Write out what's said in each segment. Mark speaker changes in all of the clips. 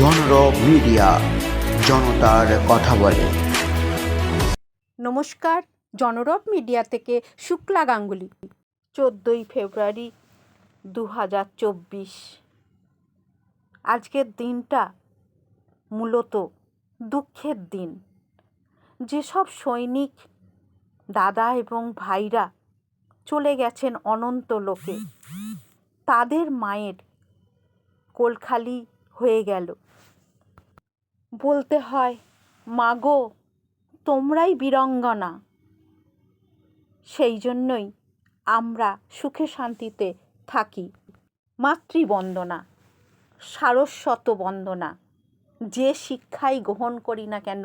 Speaker 1: জনরব media, জনতার কথা বলে।
Speaker 2: নমস্কার, জনরব মিডিয়া থেকে শুক্লা গাঙ্গুলি। চোদ্দোই ফেব্রুয়ারি দু হাজার চব্বিশ। আজকের দিনটা মূলত দুঃখের দিন। যেসব সৈনিক, দাদা এবং ভাইরা চলে গেছেন অনন্ত লোকে, তাদের মায়ের কোলখালি হয়ে গেল। বলতে হয়, মাগো, তোমরাই বীরঙ্গনা। সেই জন্যই আমরা সুখে শান্তিতে থাকি। মাতৃবন্দনা, সারস্বত বন্দনা। যে শিক্ষাই গ্রহণ করি না কেন,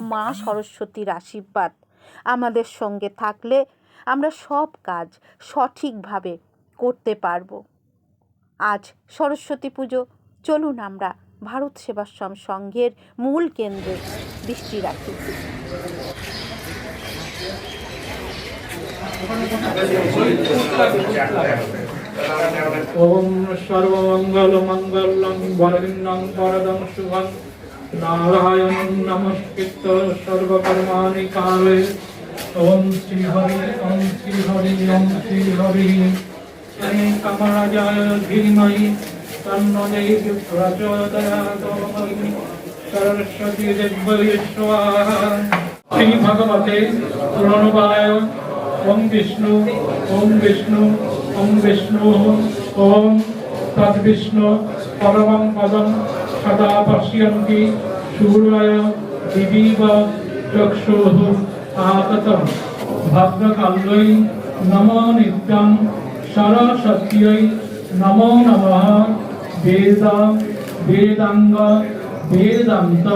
Speaker 2: মা সরস্বতীর আশীর্বাদ আমাদের সঙ্গে থাকলে আমরা সব কাজ সঠিকভাবে করতে পারব। আজ সরস্বতী পুজো চলুন আমরা ভারত সেবাশ্রম সংঘের মূল কেন্দ্রে দৃষ্টি রাখি।
Speaker 3: ওম সর্বমঙ্গল মঙ্গলং বরদিন্নং পরদং শুভং নারায়ণ নমস্কৃত সর্বকর্মাণি কালে। ওম শ্রী হরি ওম শ্রী হরি ওম শ্রী হরি শ্রী কমরাজায় ধীমহি। तन्नो देवी प्रचोदयात् सरस्वती देव्यै स्वाहा श्रीभगवते प्रणवाय ॐ विष्णु ॐ विष्णु ॐ विष्णु ॐ तद्विष्णु परमं पदं सदा पश्यन्ति सूर्याय दिवीव चक्षुः आततं भद्रकाल्यै नमो नित्यं सरस्वत्यै नमो नमः भेद, भेदंग, भेदंत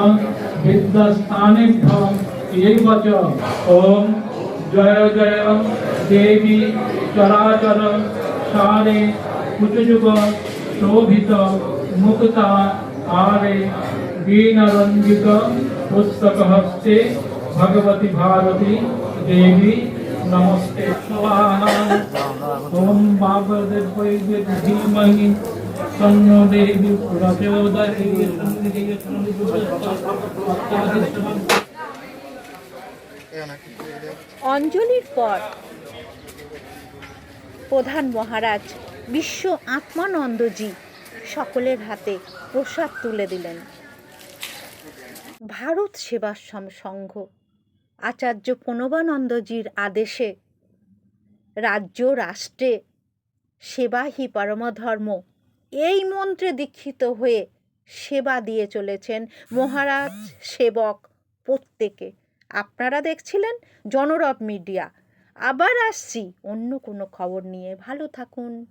Speaker 3: भिद्दस्थानेभ्य एव ओम जय जय देवी चराचर सारे कुचुग शोभित मुक्ता आरे दीनरंजित पुस्तक हस्ते भगवती भारती देवी नमस्ते। स्वाहा ओम बाबर देवी धीमहि।
Speaker 2: অঞ্জলির পর প্রধান মহারাজ বিশ্ব আত্মানন্দজি সকলের হাতে প্রসাদ তুলে দিলেন। ভারত সেবাশ্রম সংঘ আচার্য প্রণবানন্দজির আদেশে রাজ্য রাষ্ট্রে সেবাহি পরমধর্ম এই মন্ত্রে দীক্ষিত হয়ে সেবা দিয়ে চলেছেন মহারাজ সেবক প্রত্যেকে। আপনারা দেখছিলেন জনরব মিডিয়া। আবার আসছি, অন্য কোনো খবর নিয়ে। ভালো থাকুন।